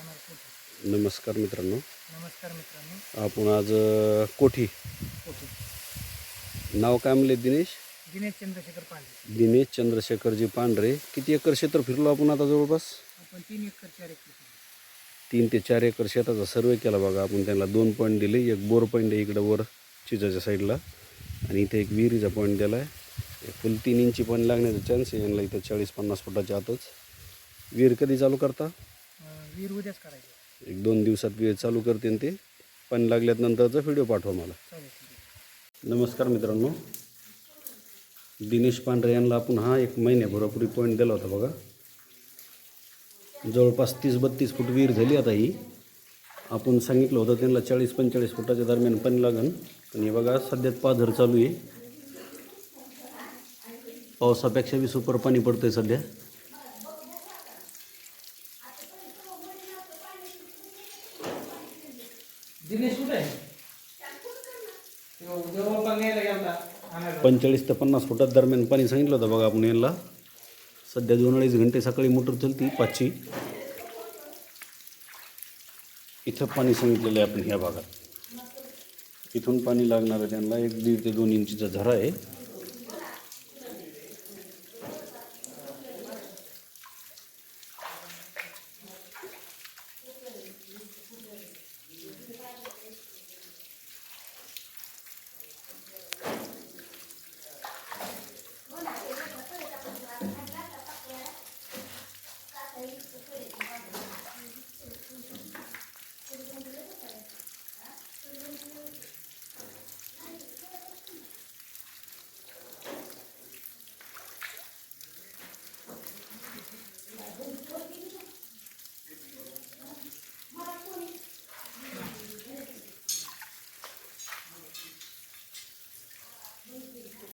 नमस्कार मित्रांनो. नमस्कार मित्रांनो. आपण आज कोठी. नाव काय म्हणले दिनेश? दिनेश चंद्रशेखर पांडे दिनेश चंद्रशेखरजी पांढरे. किती एकर क्षेत्र फिरलो आपण आता जवळपास? आपण तीन एकर चार एकर. तीन ते चार एकर शेताचा सर्वे केला बघा. आपण त्यांना दोन पॉईंट दिले. एक बोर पॉईंट आहे इकडं वर चिजाच्या साईडला आणि इथे एक विहिरीचा पॉईंट दिला आहे फुल तीन इंची पाणी लागण्याचा चान्स आहे. यांना इथं चाळीस पन्नास फुटाच्या आतच. विहीर कधी चालू करता? विहीर उद्याच करायचं एक दोन दिवसात विहीर चालू करते आणि ते. पाणी लागल्यात नंतरचा व्हिडिओ पाठवा मला. चालेल ठीक आहे. नमस्कार मित्रांनो. दिनेश पांढरे यांना आपण हा एक महिन्याभरापूर्वी पॉईंट दिला होता बघा. जवळपास तीस बत्तीस फूट विहीर झाली आता ही. आपण सांगितलं होतं त्यांना चाळीस पंचेचाळीस फुटाच्या दरम्यान पाणी लागन. पण हे बघा सध्यात पाझर चालू आहे. पावसापेक्षा बी सुपर पाणी पडतंय सध्या. दिनेश कुठे आहे? पंचेचाळीस ते पन्नास फुटात दरम्यान पाणी सांगितलं होतं बघा आपण यांना. सध्या दोन अडीच घंटे सकाळी मोटर चलती पाचशे इथं पाणी सांगितलेलं आहे आपण ह्या भागात. इथून पाणी लागणार आहे त्यांना एक दीड ते दोन इंचीचा झरा आहे.